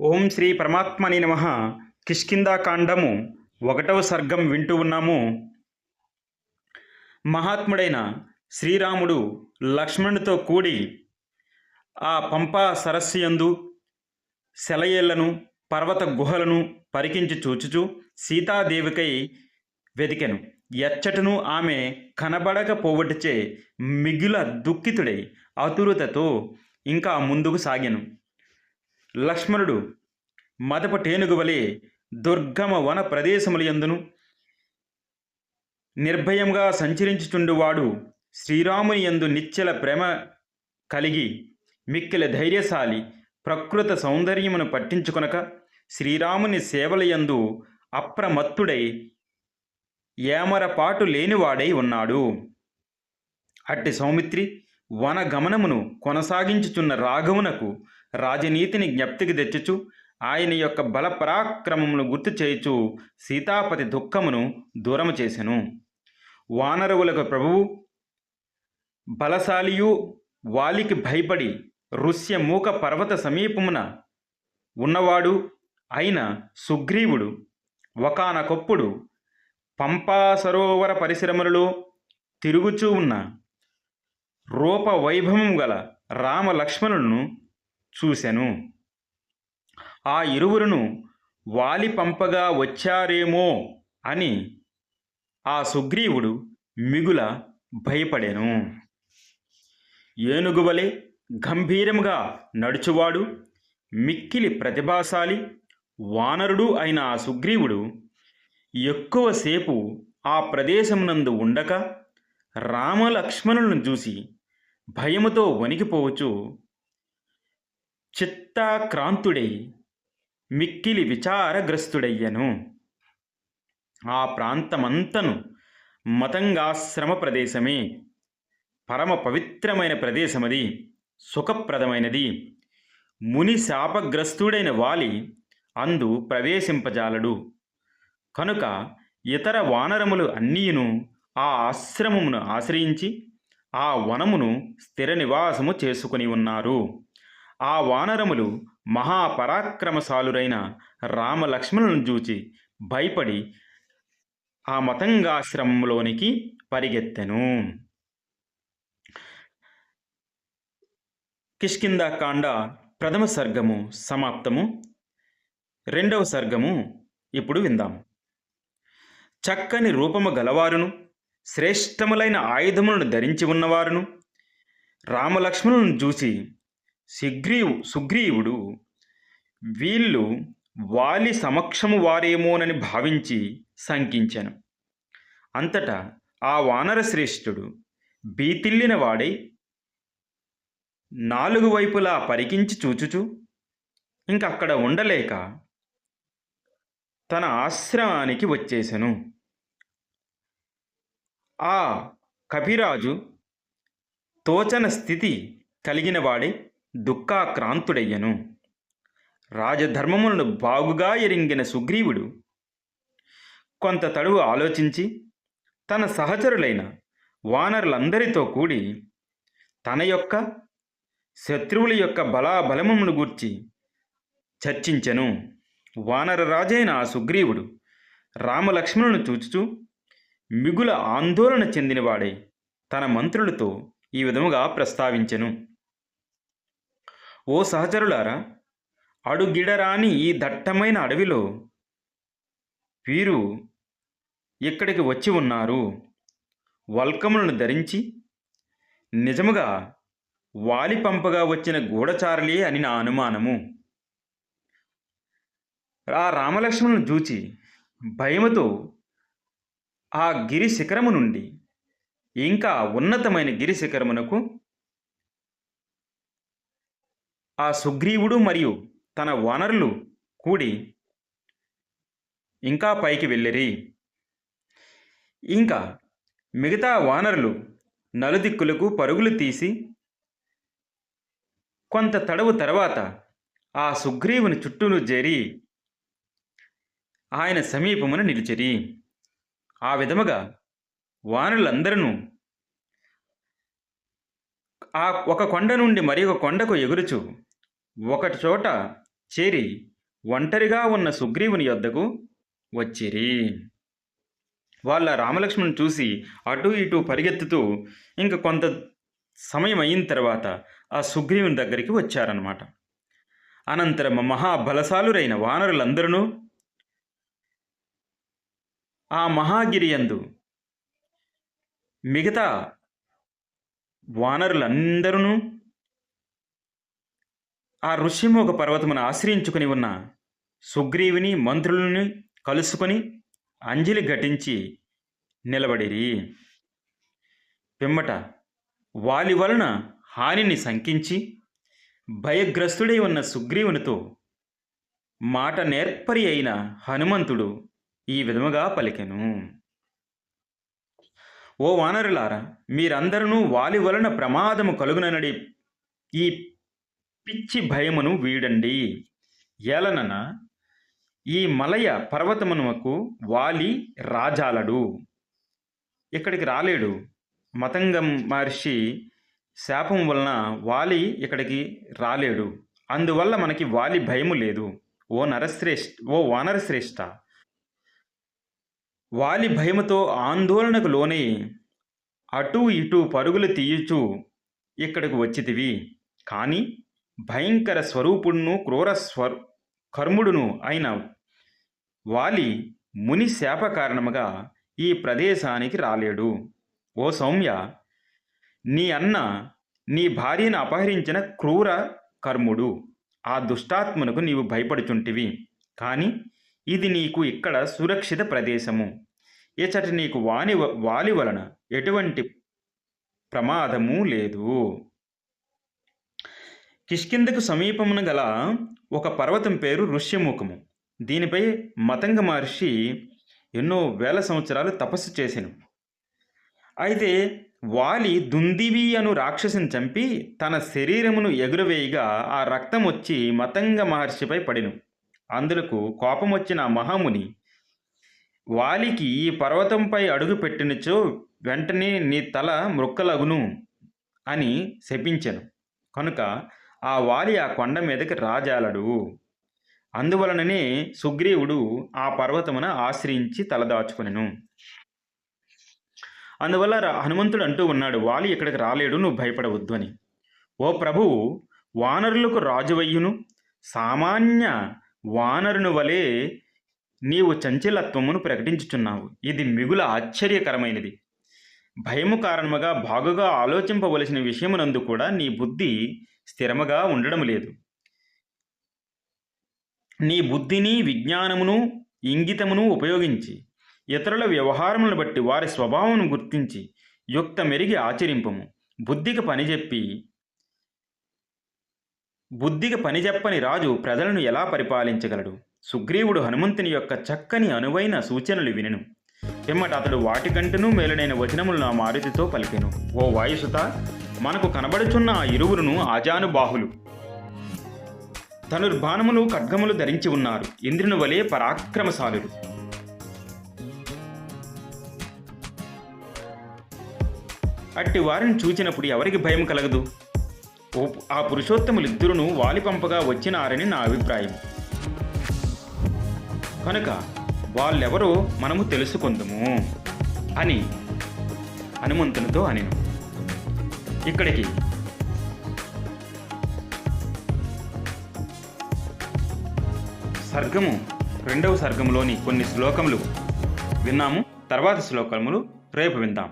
ఓం శ్రీ పరమాత్మని నమ. కిష్కిందాకాండము ఒకటవ సర్గం వింటూ ఉన్నాము. మహాత్ముడైన శ్రీరాముడు లక్ష్మణుడితో కూడి ఆ పంపా సరస్సు యందు సెలయేళ్ళను పర్వత గుహలను పరికించి చూచుచు సీతాదేవికై వెతికెను ఎచ్చటను ఆమె కనబడకపోవటిచే మిగుల దుఃఖితుడై ఆతురతతో ఇంకా ముందుకు సాగెను. లక్ష్మణుడు మదప టేనుగు వలె దుర్గమ వన ప్రదేశములయందును నిర్భయంగా సంచరించుచుండువాడు శ్రీరాముని యందు నిశ్చల ప్రేమ కలిగి మిక్కిల ధైర్యశాలి ప్రకృత సౌందర్యమును పట్టించుకొనక శ్రీరాముని సేవలయందు అప్రమత్తుడై ఏమరపాటు లేనివాడై ఉన్నాడు. అట్టి సౌమిత్రి వన గమనమును కొనసాగించుచున్న రాఘవునకు రాజనీతిని జ్ఞప్తికి తెచ్చుచు ఆయన యొక్క బల పరాక్రమమును గుర్తు చేయుచు సీతాపతి దుఃఖమును దూరము చేసెను. వానరవులకు ప్రభువు బలశాలియు వాలికి భయపడి ఋష్య మూక పర్వత సమీపమున ఉన్నవాడు అయిన సుగ్రీవుడు ఒకనకొప్పుడు పంపా సరోవర పరిశ్రమలలో తిరుగుచూ ఉన్న రూప వైభవం గల రామలక్ష్మణులను చూశాను ఆ ఇరువురును వాలి పంపగా వచ్చారేమో అని ఆ సుగ్రీవుడు మిగుల భయపడెను. ఏనుగువలే గంభీరముగా నడుచువాడు మిక్కిలి ప్రతిభాశాలి వానరుడు అయిన ఆ సుగ్రీవుడు ఎక్కువసేపు ఆ ప్రదేశమునందు ఉండక రామలక్ష్మణులను చూసి భయముతో వణికిపోవచ్చు. చిత్తాక్రాంతుడై మిక్కిలి విచారగ్రస్తుడయ్యను. ఆ ప్రాంతమంతను మతంగాశ్రమ ప్రదేశమే పరమ పవిత్రమైన ప్రదేశమది సుఖప్రదమైనది. ముని శాపగ్రస్తుడైన వాలి అందు ప్రవేశింపజాలడు. కనుక ఇతర వానరములు అన్నీయును ఆ ఆశ్రమమును ఆశ్రయించి ఆ వనమును స్థిర నివాసము చేసుకుని ఉన్నారు. ఆ వానరములు మహాపరాక్రమశాలురైన రామలక్ష్మణులను చూచి భయపడి ఆ మతంగాశ్రమంలోనికి పరిగెత్తెను. కిష్కిందాకాండ ప్రథమ సర్గము సమాప్తము. రెండవ సర్గము ఇప్పుడు విందాం. చక్కని రూపము గలవారును శ్రేష్టములైన ఆయుధములను ధరించి ఉన్నవారును రామలక్ష్మణులను చూసి సుగ్రీవు సుగ్రీవుడు వీళ్ళు వాలి సమక్షము వారేమోనని భావించి శంకించెను. అంతటా ఆ వానర శ్రేష్ఠుడు బీతిల్లిన వాడై నాలుగు వైపులా పరికించి చూచుచు ఇంకక్కడ ఉండలేక తన ఆశ్రమానికి వచ్చేసెను. ఆ కపిరాజు తోచన స్థితి కలిగిన వాడే దుఃఖాక్రాంతుడయ్యను. రాజధర్మములను బాగుగా ఎరింగిన సుగ్రీవుడు కొంత తడువు ఆలోచించి తన సహచరులైన వానరులందరితో కూడి తన యొక్క శత్రువుల యొక్క బలాబలమును గూర్చి చర్చించెను. వానర రాజైన ఆ సుగ్రీవుడు రామలక్ష్మణులను చూచుచూ మిగుల ఆందోళన చెందినవాడై తన మంత్రులతో ఈ విధముగా ప్రస్తావించెను. ఓ సహచరులారా అడుగిడరాని ఈ దట్టమైన అడవిలో వీరు ఇక్కడికి వచ్చి ఉన్నారు. వల్కములను ధరించి నిజముగా వాలి పంపగా వచ్చిన గూఢచారులే అని నా అనుమానము. ఆ రామలక్ష్మణులను చూచి భయముతో ఆ గిరి శిఖరము నుండి ఇంకా ఉన్నతమైన గిరి శిఖరమునకు ఆ సుగ్రీవుడు మరియు తన వనరులు కూడి ఇంకా పైకి వెళ్ళిరి. ఇంకా మిగతా వానరులు నలుదిక్కులకు పరుగులు తీసి కొంత తడవు తర్వాత ఆ సుగ్రీవుని చుట్టూను చేరి ఆయన సమీపమున నిలిచిరి. ఆ విధముగా వానరులందరూ ఆ ఒక కొండ నుండి మరి ఒక కొండకు ఎగురుచు ఒకటి చోట చేరి ఒంటరిగా ఉన్న సుగ్రీవుని యొద్దకు వచ్చిరి. వాళ్ళ రామలక్ష్మణ్ చూసి అటు ఇటు పరిగెత్తుతూ ఇంక కొంత సమయం అయిన తర్వాత ఆ సుగ్రీవుని దగ్గరికి వచ్చారనమాట అనంతరం మహాబలశాలురైన వానరులందరూ ఆ మహాగిరియందు మిగతా వానరులందరూ ఆ ఋషిమోగ పర్వతమును ఆశ్రయించుకుని ఉన్న సుగ్రీవుని మంత్రులని కలుసుకొని అంజలి ఘటించి నిలబడిరి. పిమ్మట వాలి వలన హానిని శంకించి భయగ్రస్తుడై ఉన్న సుగ్రీవునితో మాట నేర్పరి అయిన హనుమంతుడు ఈ విధముగా పలికెను. ఓ వానరులారా మీరందరూ వాలి వలన ప్రమాదము కలుగుననడి ఈ పిచ్చి భయమును వీడండి. ఏలనన ఈ మలయ పర్వతమునకు వాలి రాజాలడు. ఇక్కడికి రాలేడు. మతంగం మహర్షి శాపం వలన వాలి ఇక్కడికి రాలేడు. అందువల్ల మనకి వాలి భయము లేదు. ఓ నరశ్రేష్ఠ ఓ వానరశ్రేష్ఠ వాలి భయముతో ఆందోళనకు లోనై అటూ ఇటూ పరుగులు తీయుచు ఇక్కడికి వచ్చితివి. కానీ భయంకర స్వరూపుడును క్రూర స్వర్ కర్ముడును అయిన వాలి ముని శాప కారణముగా ఈ ప్రదేశానికి రాలేడు. ఓ సౌమ్య నీ అన్న నీ భార్యను అపహరించిన క్రూర కర్ముడు. ఆ దుష్టాత్మనకు నీవు భయపడుచుంటివి. కానీ ఇది నీకు ఇక్కడ సురక్షిత ప్రదేశము. ఇచ్చట నీకు వాని వాలి వలన ఎటువంటి ప్రమాదము లేదు. కిష్కిందకు సమీపమున గల ఒక పర్వతం పేరు ఋష్యముఖము. దీనిపై మతంగ మహర్షి ఎన్నో వేల సంవత్సరాలు తపస్సు చేసెను. అయితే వాలి దుందివి అను రాక్షసిని చంపి తన శరీరమును ఎగురవేయగా ఆ రక్తం వచ్చి మతంగ మహర్షిపై పడిను. అందులకు కోపం వచ్చిన మహాముని వాలికి ఈ పర్వతంపై అడుగు పెట్టినచో వెంటనే నీ తల మృక్కలగును అని శపించాను. కనుక ఆ వాలి ఆ కొండ మీదకి రాజాలడు. అందువలననే సుగ్రీవుడు ఆ పర్వతమున ఆశ్రయించి తలదాచుకొనెను అందువల్ల హనుమంతుడు అంటూ ఉన్నాడు వాలి ఇక్కడికి రాలేడు నువ్వు భయపడవద్దు అని. ఓ ప్రభువు వానరులకు రాజువయ్యును. సామాన్య వానరుని వలె నీవు చంచలత్వమును ప్రకటించుచున్నావు. ఇది మిగుల ఆశ్చర్యకరమైనది. భయము కారణముగా బాగుగా ఆలోచింపవలసిన విషయమునందు కూడా నీ బుద్ధి స్థిరముగా ఉండడం లేదు. నీ బుద్ధిని విజ్ఞానమును ఇంగితమును ఉపయోగించి ఇతరుల వ్యవహారములను బట్టి వారి స్వభావమును గుర్తించి యుక్త మెరిగి ఆచరింపము. బుద్ధికి పని చెప్పి బుద్ధికి పని చెప్పని రాజు ప్రజలను ఎలా పరిపాలించగలడు? సుగ్రీవుడు హనుమంతుని యొక్క చక్కని అనువైన సూచనలు వినెను. పిమ్మట అతడు వాటికంటను మేలుడైన వచనములు నా మారుతితో పలికెను. ఓ వాయుసుత మనకు కనబడుచున్న ఆ ఇరువురును ఆజానుబాహులు. ధనుర్బాణములు ఖడ్గములు ధరించి ఉన్నారు. ఇంద్రుని వలె పరాక్రమశాలురు అట్టి వారిని చూచినప్పుడు ఎవరికి భయం కలగదు? ఆ పురుషోత్తములిద్దరును వాలిపంపగా వచ్చినారని నా అభిప్రాయం. కనుక వాళ్ళెవరో మనము తెలుసుకుందము అని హనుమంతునితో అనిను. ఇక్కడికి. సర్గము రెండవ సర్గములోని కొన్ని శ్లోకములు విన్నాము తర్వాత శ్లోకములు రేపు విందాం.